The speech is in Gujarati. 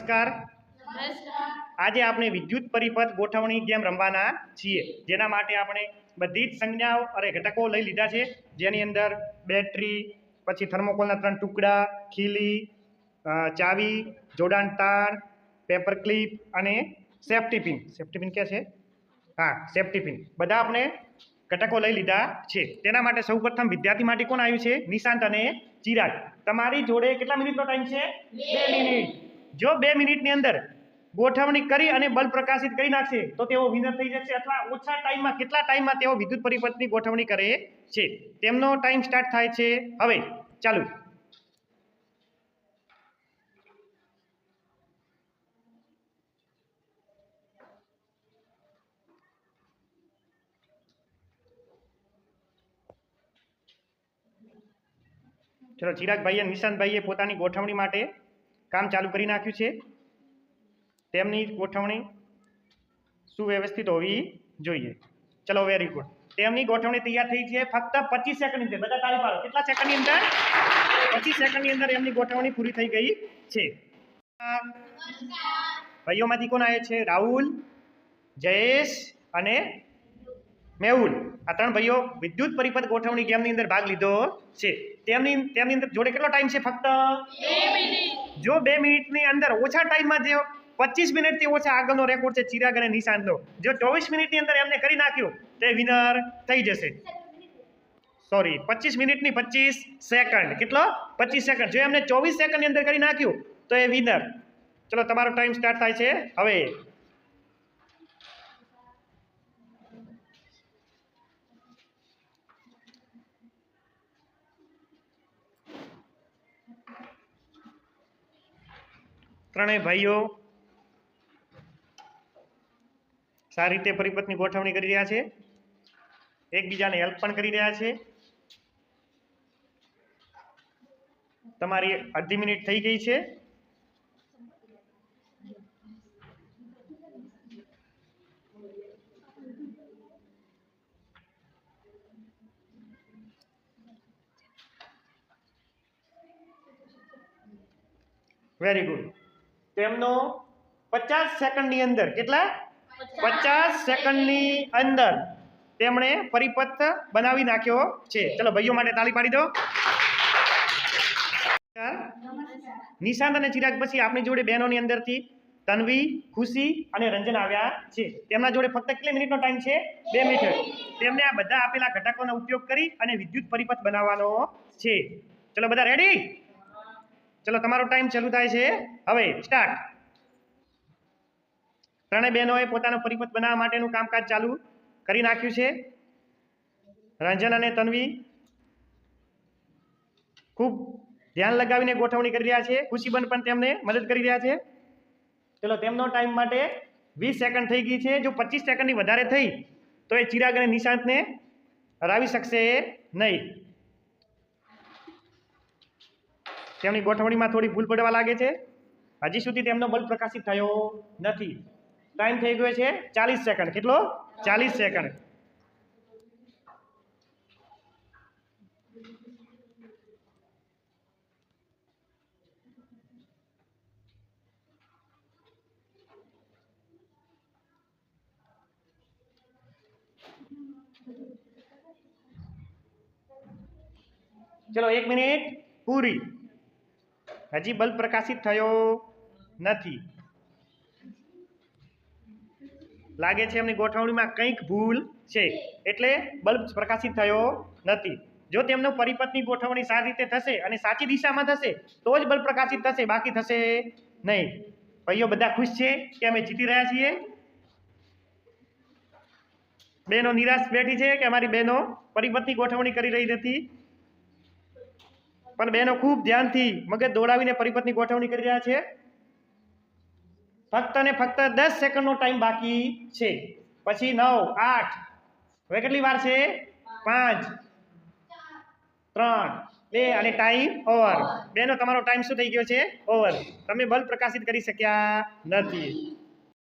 નમસ્કાર. આજે આપણે વિદ્યુત પરિપથ ગોઠવણી ગેમ રમવાના છીએ જેના માટે આપણે બધી જ સંજ્ઞાઓ અને ઘટકો લઈ લીધા છે. જેની અંદર બેટરી પછી થર્મોકોલના ત્રણ ટુકડા ખીલી ચાવી જોડાણ તાર પેપર ક્લિપ અને સેફ્ટી પિન. સેફ્ટી પિન ક્યાં છે? હા સેફ્ટી પિન. બધા આપણે ઘટકો લઈ લીધા છે. તેના માટે સૌપ્રથમ વિદ્યાર્થી માટે કોણ આવ્યું છે? નિશાંત અને ચિરાગ. તમારી જોડે કેટલા મિનિટનો ટાઈમ છે? બે મિનિટ. જો બે મિનિટની અંદર ગોઠવણી કરી અને બલ્બ પ્રકાશિત કરી નાખશે, તો તેઓ વિનર થઈ જશે અથવા ઓછા ટાઈમમાં કેટલા ટાઈમમાં તેઓ વિદ્યુત પરિપથની ગોઠવણી કરે છે. તેમનો ટાઈમ સ્ટાર્ટ થાય છે. હવે ચાલુ. ચલો, ચિરાગભાઈએ નિશાંતભાઈએ પોતાની ગોઠવણી માટે કામ ચાલુ કરી નાખ્યું છે. તેમની ગોઠવણી સુવ્યવસ્થિત હોવી જોઈએ. ચલો વેરી ગુડ તેમની ગોઠવણી તૈયાર થઈ છે ફક્ત પચીસ સેકન્ડની અંદર. બધા તારી પાડો. કેટલા સેકન્ડની અંદર? પચીસ સેકન્ડની અંદર એમની ગોઠવણી પૂરી થઈ ગઈ છે. ભાઈઓમાંથી કોણ આવે છે? રાહુલ, જયેશ અને મેહુલ આ ત્રણ ભાઈઓ વિદ્યુત પરિપથ ગોઠવણી ગેમની અંદર ભાગ લીધો છે. તેમની તેમની અંદર જોડે કેટલો ટાઈમ છે ફક્ત? જો બે મિનિટની અંદર ઓછા ટાઈમમાં જે પચીસ મિનિટથી ઓછા આગળનો રેકોર્ડ છે ચિરાગ અને નિશાંતનો. જો ચોવીસ મિનિટની અંદર એમને કરી નાખ્યું તે વિનર થઈ જશે. સોરી પચીસ મિનિટની પચીસ સેકન્ડ કેટલો? પચીસ સેકન્ડ જો એમને ચોવીસ સેકન્ડની અંદર કરી નાખ્યું તો એ વિનર ચલો તમારો ટાઈમ સ્ટાર્ટ થાય છે. હવે ત્રણેય ભાઈઓ સારી રીતે પરિપથની ગોઠવણી કરી રહ્યા છે. એકબીજાને હેલ્પ પણ કરી રહ્યા છે. તમારી અડધી મિનિટ થઈ ગઈ છે. વેરી ગુડ તેમનો પચાસ સેકન્ડની અંદર કેટલા? પચાસ. સેકન્ડની અંદર તેમણે પરિપથ બનાવી નાખ્યો છે. ચલો ભાઈઓ માટે તાળી પાડી દો. નિશાંત અને ચિરાગ પછી આપણી જોડે બહેનોની અંદરથી તન્વી ખુશી અને રંજન આવ્યા છે. તેમના જોડે ફક્ત કેટલી મિનિટનો ટાઈમ છે? બે મિનિટ. તેમને આ બધા આપેલા ઘટકોનો ઉપયોગ કરી અને વિદ્યુત પરિપથ બનાવવાનો છે. ચલો બધા રેડી ચલો, તમારો ટાઈમ ચાલુ થાય છે. હવે સ્ટાર્ટ ત્રણેય બહેનોએ પોતાનો પરિપથ બનાવવા માટેનું કામકાજ ચાલુ કરી નાખ્યું છે. રંજન અને તન્વી ખૂબ ધ્યાન લગાવીને ગોઠવણી કરી રહ્યા છે. ખુશીબન પણ તેમને મદદ કરી રહ્યા છે. ચલો, તેમનો ટાઈમ માટે વીસ સેકન્ડ થઈ ગઈ છે. જો પચીસ સેકન્ડની વધારે થઈ, તો એ ચિરાગ અને નિશાંતને હરાવી શકશે નહીં. તેમની ગોઠવણીમાં થોડી ભૂલ પડવા લાગે છે. હજી સુધી તેમનો બલ્બ પ્રકાશિત થયો નથી. ટાઈમ થઈ ગયો છે ચાલીસ સેકન્ડ કેટલો? ચાલીસ સેકન્ડ ચલો એક મિનિટ. પૂરી. હજી બલ્બ પ્રકાશિત થયો નથી. લાગે છે એમની ગોઠવણીમાં કંઈક ભૂલ છે, એટલે બલ્બ પ્રકાશિત થયો નથી. જો તેમનો પરિપથની ગોઠવણી સારી રીતે થશે અને સાચી દિશામાં થશે, તો જ બલ્બ પ્રકાશિત થશે, બાકી થશે નહીં. ભાઈઓ બધા ખુશ છે કે અમે જીતી રહ્યા છીએ? બહેનો નિરાશ બેઠી છે કે અમારી બહેનો પરિપથની ગોઠવણી કરી રહી નથી? પણ બહેનો ખૂબ ધ્યાનથી મગજ દોડાવીને પરિપથની ગોઠવણી કરી રહ્યા છે. ફક્ત ને ફક્ત દસ સેકન્ડનો ટાઈમ બાકી છે. પછી નવ, આઠ. હવે કેટલી વાર છે? પાંચ, ત્રણ, બે અને ટાઈમ ઓવર. બેનો તમારો ટાઈમ શું થઈ ગયો છે? ઓવર. તમે બલ્બ પ્રકાશિત કરી શક્યા નથી.